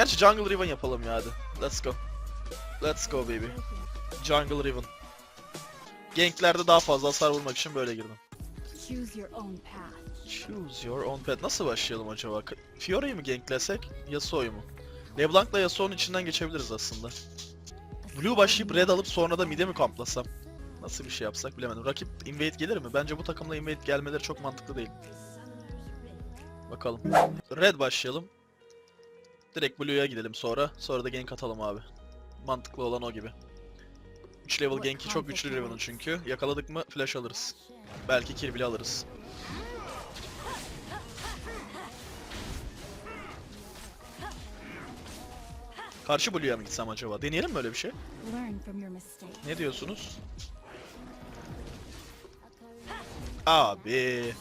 Gerçi Jungle Riven yapalım ya hadi. Let's go. Let's go baby. Jungle Riven. Ganklerde daha fazla hasar vurmak için böyle girdim. Choose your own path. Choose your own path. Nasıl başlayalım acaba? Fiora'yı mı ganklesek? Yasuo'yu mu? LeBlanc'la Yasuo'nun içinden geçebiliriz aslında. Blue başlayıp red alıp sonra da mid'e mi kamplasam? Nasıl bir şey yapsak bilemedim. Rakip invade gelir mi? Bence bu takımla invade gelmeleri çok mantıklı değil. Bakalım. Red başlayalım. Direkt Blue'ya gidelim sonra. Sonra da gank atalım abi. Mantıklı olan o gibi. 3 level gank'i çok güçlü Riven'ın çünkü. Yakaladık mı flash alırız. Belki kill bile alırız. Karşı Blue'ya mı gitsem acaba? Deneyelim mi öyle bir şey? Ne diyorsunuz? Abi.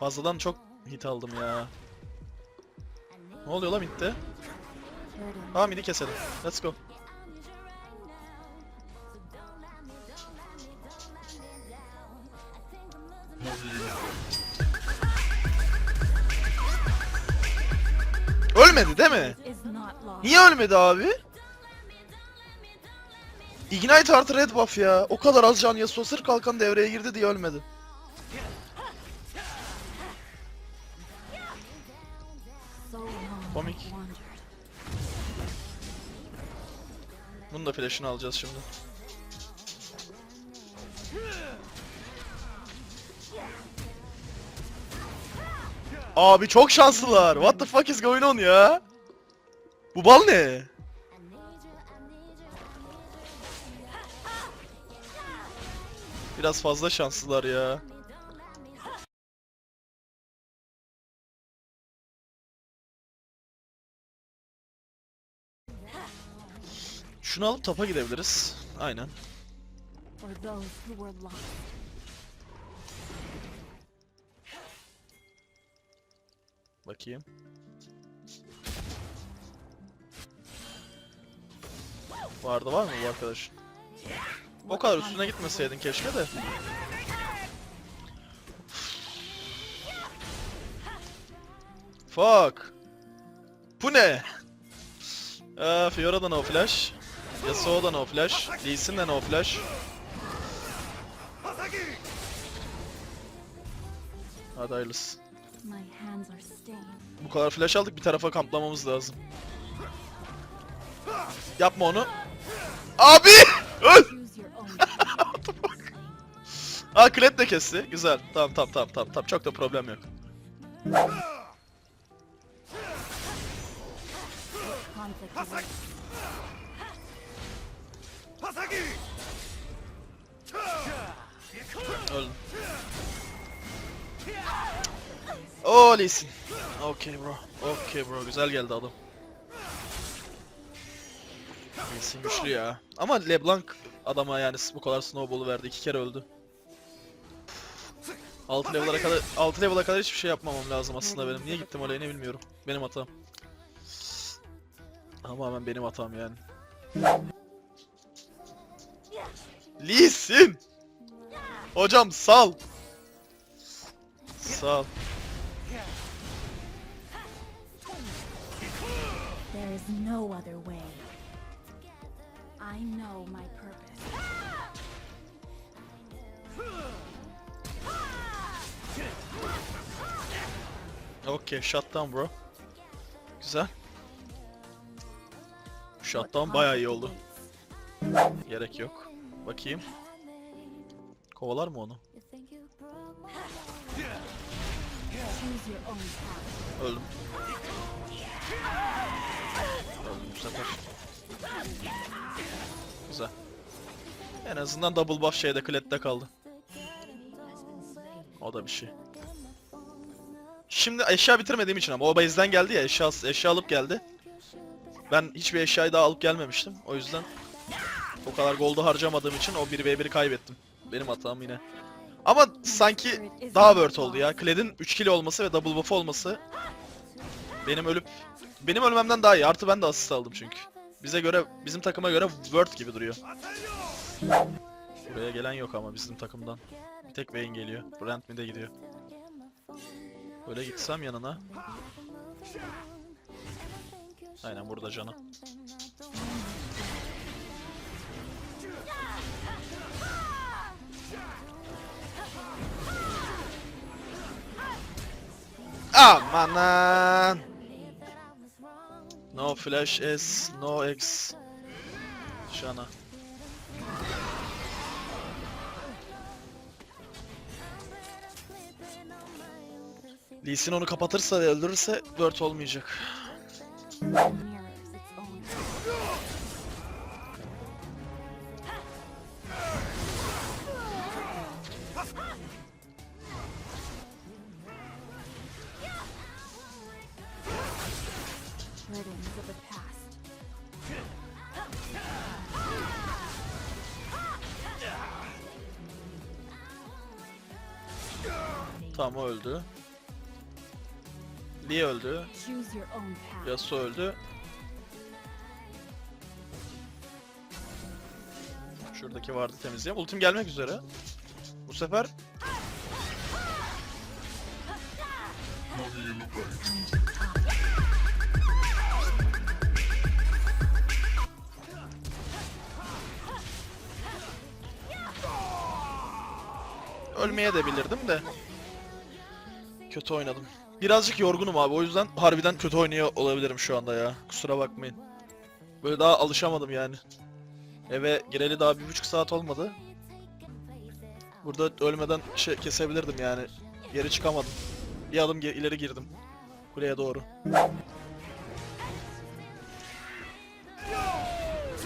Fazladan çok hit aldım ya. Ne oluyor lan midde? Tamam midi keselim. Let's go. Ölmedi değil mi? Niye ölmedi abi? Ignite artı red buff ya. O kadar az can Yasuo sırf kalkan devreye girdi diye ölmedi. Komik. Bunun da flash'ını alacağız şimdi. Abi çok şanslılar. What the fuck is going on ya? Bu bal ne? Biraz fazla şanslılar ya. Şunu alıp tapa gidebiliriz. Aynen. Bakayım. Vardı var mı bu arkadaş? O kadar üstüne gitmeseydin keşke de. Fuck. Bu ne? Aa, Fiora da no flash. Yasuo da no flash. Lee Sin de no flash. Hadi hayırlısı. Bu kadar flash aldık bir tarafa kamplamamız lazım. Yapma onu. Abi! Öl! Aa Kled de kesti. Güzel. Tamam tamam tamam tamam tamam. Çok da problem yok. Öldüm. Oo Lee Sin. Okay bro. Okay bro. Güzel geldi adam. Lee Sin güçlü ya. Ama LeBlanc adama yani bu kadar snowball'u verdi. iki kere öldü. 6 level'a kadar 6 level'a kadar hiçbir şey yapmamam lazım aslında benim. Niye gittim oraya ne bilmiyorum. Benim hatam. Tamamen benim hatam yani. Lee Sin! Hocam sal. Sal. There is no other way. I know my purpose. Okay, shut down bro. Güzel. What Shut down bayağı iyi oldu. Gerek yok. Bakayım. Kovalar mı onu? Öldüm. Öldüm bu sefer. Güzel. En azından double buff şeyde Klet'te kaldı. O da bir şey. Şimdi eşya bitirmediğim için ama o base'den geldi ya eşya, eşya alıp geldi. Ben hiçbir eşyayı daha alıp gelmemiştim. O yüzden o kadar gold'u harcamadığım için o 1v1'i kaybettim. Benim hatam yine. Ama sanki daha worth oldu ya. Kled'in 3 kill olması ve double buff olması benim ölüp benim ölmemden daha iyi. Artı ben de asist aldım çünkü. Bize göre bizim takıma göre worth gibi duruyor. Buraya gelen yok ama bizim takımdan. Bir tek Vayne geliyor. Brand mid'e gidiyor. Böyle gitsem yanına. Aynen burada canı. Amanan. No flash S, no X. Şana. Lee Sin onu kapatırsa ve öldürürse 4 olmayacak. Tamam o öldü. Lee öldü. Yasuo öldü. Şuradaki vardı temizleyeyim. Ultim gelmek üzere. Bu sefer Ölmeye de bilirdim de. Kötü oynadım. Birazcık yorgunum abi o yüzden harbiden kötü oynuyor olabilirim şu anda ya. Kusura bakmayın. Böyle daha alışamadım yani. Eve gireli daha bir buçuk saat olmadı. Burada ölmeden şey kesebilirdim yani. Geri çıkamadım. Bir adım ge- ileri girdim. Kuleye doğru.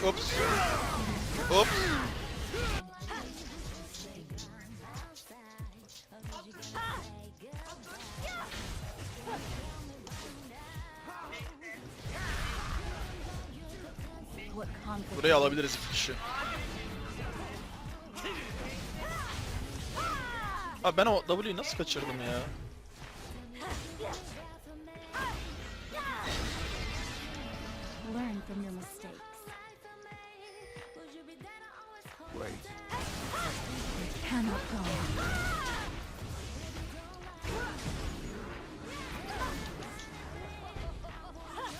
Ops. Ops. Burayı alabiliriz iki kişi. Abi ben o W'yu nasıl kaçırdım ya? learn from your mistakes. It cannot go.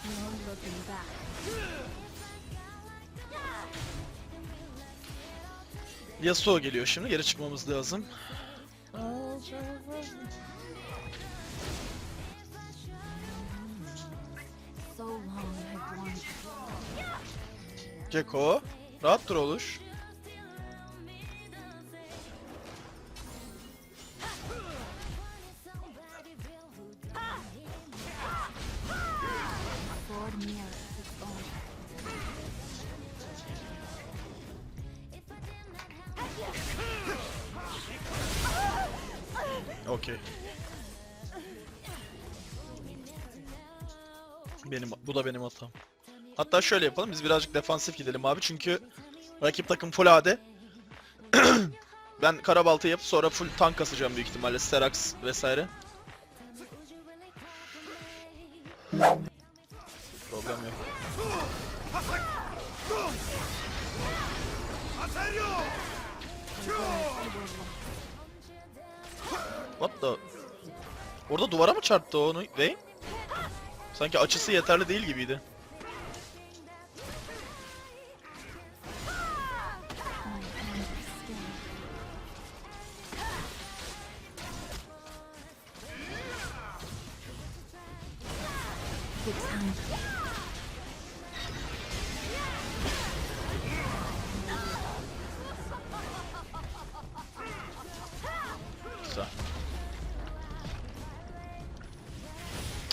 No looking back. Yasuo geliyor şimdi. Geri çıkmamız lazım. Ceko. Rahat dur oluş. Okey. Benim bu da benim hatam. Hatta şöyle yapalım. Biz birazcık defansif gidelim abi. Çünkü rakip takım full AD. ben karabaltı yapıp sonra full tank kasacağım büyük ihtimalle. Serax vesaire. Problem yok. What the? Orada duvara mı çarptı onu Vayne? Sanki açısı yeterli değil gibiydi.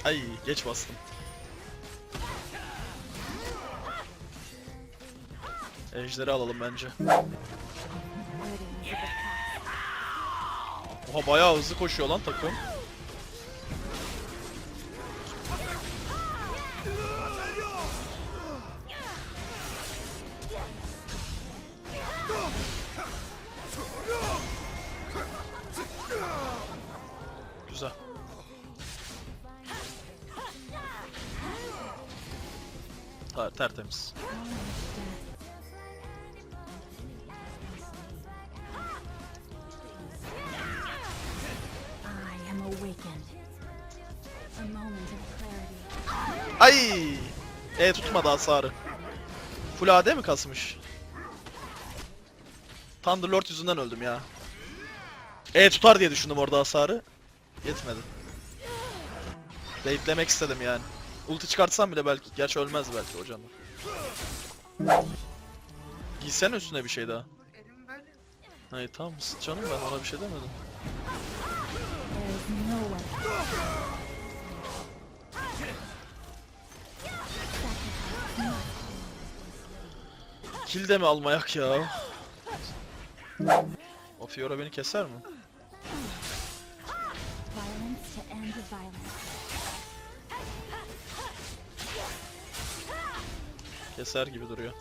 Ay geç bastım. Ejderi alalım bence. Oha bayağı hızlı koşuyor lan takım. Tertemiz. Ay! E tutmadı hasarı. Full AD mi kasmış? Thunderlord yüzünden öldüm ya. E tutar diye düşündüm orada hasarı. Yetmedi. Baitlemek istedim yani. Ulti çıkartsam bile belki. Gerçi ölmez belki o canım. Giysene üstüne bir şey daha. Elim böyle. Hayır tamam canım ben ona bir şey demedim. Kill de mi almayak ya? O Fiora beni keser mi? Keser gibi duruyor.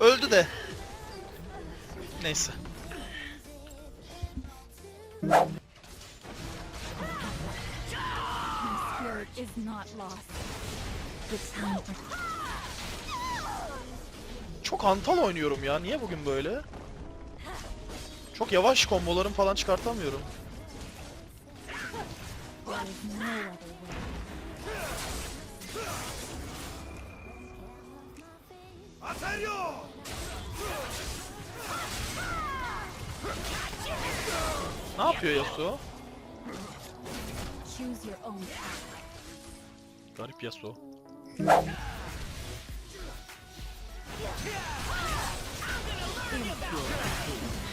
Öldü de. Neyse. Çok hantal oynuyorum ya. Niye bugün böyle? Çok yavaş kombolarım falan çıkartamıyorum. There is no other way. Ne yapıyor Yasuo? Choose your own path. Garip Yasuo. I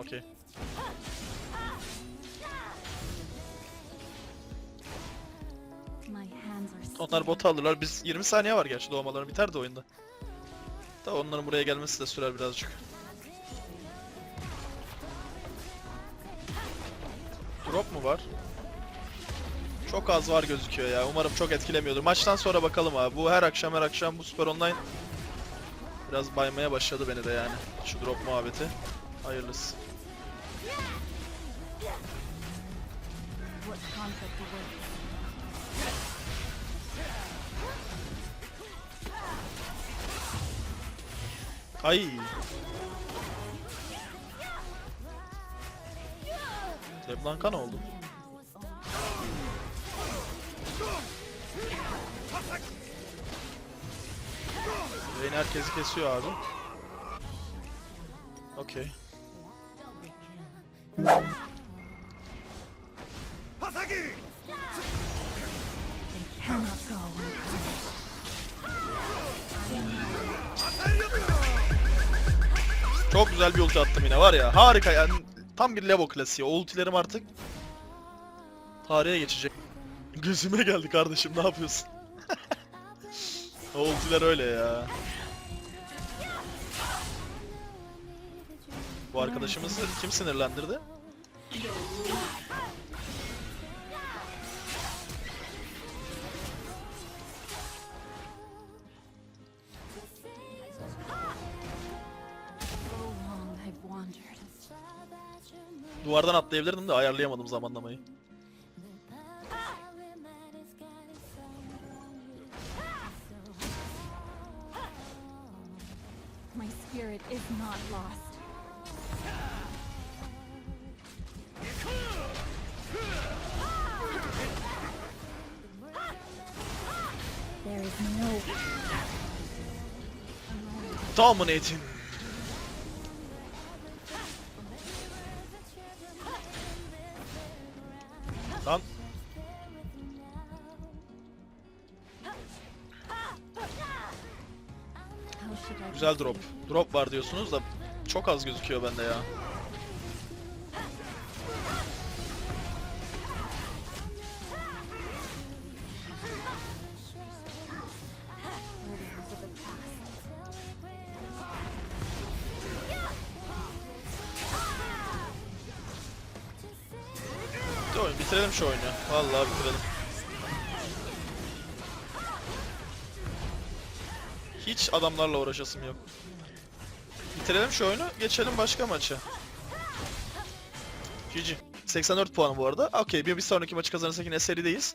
okey. Onlar botu alırlar. Biz 20 saniye var gerçi doğmaları biter de oyunda. Da onların buraya gelmesi de sürer birazcık. Drop mu var? Çok az var gözüküyor ya. Umarım çok etkilemiyordur. Maçtan sonra bakalım abi. Bu her akşam her akşam bu Super Online biraz baymaya başladı beni de yani. Şu drop muhabbeti. Hayırlısı. What conflict awaits? Ay. Leblanka ne oldu? Vayne herkesi kesiyor abi. Okey. Çok güzel bir ulti attım yine var ya. Harika yani. Tam bir Levo klasiği. O ultilerim artık tarihe geçecek. Gözüme geldi kardeşim ne yapıyorsun? o ultiler öyle ya. Bu arkadaşımızı kim sinirlendirdi? Duvardan atlayabilirdim de ayarlayamadım zamanlamayı. My spirit is not lost. There is no Dominating. Güzel drop. Drop var diyorsunuz da çok az gözüküyor bende ya. Bitirelim şu oyunu. Vallahi bitirelim. Hiç adamlarla uğraşasım yok. Bitirelim şu oyunu, geçelim başka maça. GG. 84 puanı bu arada. Okey, bir, bir sonraki maçı kazanırsak yine serideyiz.